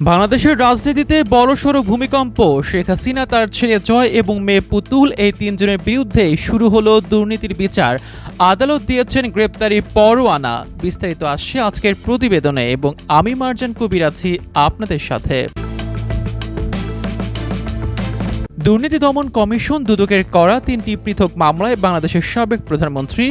বাংলাদেশের রাজনীতিতে বড়সড় ভূমিকম্প। শেখ হাসিনা, তার ছেলে জয় এবং মেয়ে পুতুল এই তিনজনের বিরুদ্ধে শুরু হলো দুর্নীতির বিচার। আদালত দিয়েছেন গ্রেপ্তারি পরোয়ানা। বিস্তারিত আসছে আজকের প্রতিবেদনে এবং আমি মার্জান কবির আছি আপনাদের সাথে। দুর্নীতি দমন কমিশন দুদকের করা তিনটি পৃথক মামলায় বাংলাদেশের সাবেক প্রধানমন্ত্রী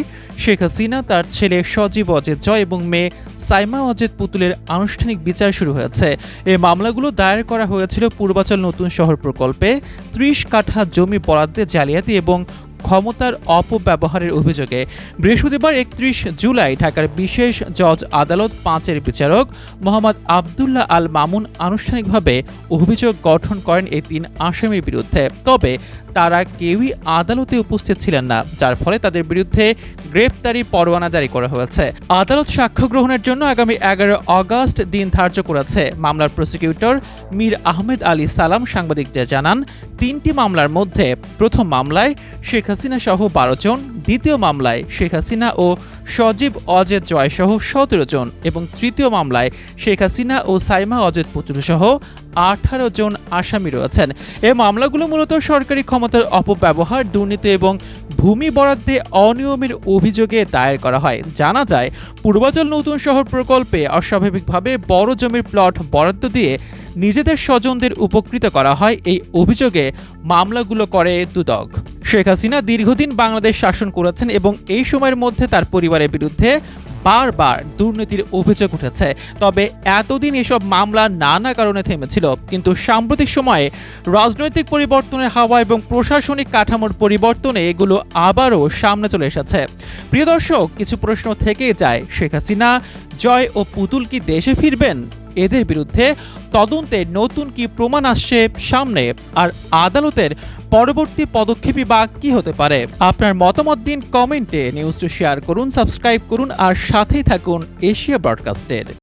শেখ হাসিনা, তার ছেলে সজীব অজেদ জয় এবং মেয়ে সাইমা অজেদ পুতুলের আনুষ্ঠানিক বিচার শুরু হয়েছে। এই মামলাগুলো দায়ের করা হয়েছিল পূর্বাচল নতুন শহর প্রকল্পে ত্রিশ কাঠা জমি বরাদ্দে জালিয়াতি এবং ক্ষমতার অপব্যবহারের অভিযোগে বৃহস্পতিবার একত্রিশ জুলাই ঢাকার বিশেষ জজ আদালত পাঁচের বিচারক মোহাম্মদ আবদুল্লাহ আল মামুন আনুষ্ঠানিকভাবে অভিযোগ গঠন করেন এই তিন আসামির বিরুদ্ধে। তবে তারা কেউই আদালতে উপস্থিত ছিলেন না, যার ফলে তাদের বিরুদ্ধে গ্রেপ্তারি পরোয়ানা জারি করা হয়েছে। আদালত সাক্ষ্য গ্রহণের জন্য আগামী এগারো আগস্ট দিন ধার্য করেছে। মামলার প্রসিকিউটর মীর আহমেদ আলী সালাম সাংবাদিকদের জানান, তিনটি মামলার মধ্যে প্রথম মামলায় শেখ হাসিনা সহ বারো জন, দ্বিতীয় মামলায় শেখ হাসিনা ও সজীব অজেদ জয় সহ সতেরো জন এবং তৃতীয় মামলায় শেখ হাসিনা ও সাইমা অজেদ পুতুল সহ আঠারো জন আসামি রয়েছেন। এ মামলাগুলো মূলত সরকারি ক্ষমতার অপব্যবহার, দুর্নীতি এবং ভূমি বরাদ্দে অনিয়মের অভিযোগে দায়ের করা হয়। জানা যায়, পূর্বাচল নতুন শহর প্রকল্পে অস্বাভাবিকভাবে বড় জমির প্লট বরাদ্দ দিয়ে নিজেদের স্বজনদের উপকৃত করা হয়। এই অভিযোগে মামলাগুলো করে দুদক। শেখ হাসিনা দীর্ঘদিন বাংলাদেশ শাসন করেছেন এবং এই সময়ের মধ্যে তার পরিবারের বিরুদ্ধে বারবার দুর্নীতির অভিযোগ উঠেছে। তবে এতদিন এসব মামলা নানা কারণে থেমেছিল, কিন্তু সাম্প্রতিক সময়ে রাজনৈতিক পরিবর্তনের হাওয়া এবং প্রশাসনিক কাঠামোর পরিবর্তনে এগুলো আবারও সামনে চলে এসেছে। প্রিয় দর্শক, কিছু প্রশ্ন থেকেই যায়, শেখ হাসিনা, জয় ও পুতুল কি দেশে ফিরবেন? এদের বিরুদ্ধে তদন্তে নতুন কি প্রমাণ আসছে সামনে আর আদালতের পরবর্তী পদক্ষেপই বা কি হতে পারে? আপনার মতামত দিন কমেন্টে, নিউজটি শেয়ার করুন, সাবস্ক্রাইব করুন আর সাথেই থাকুন এশিয়া ব্রডকাস্টের।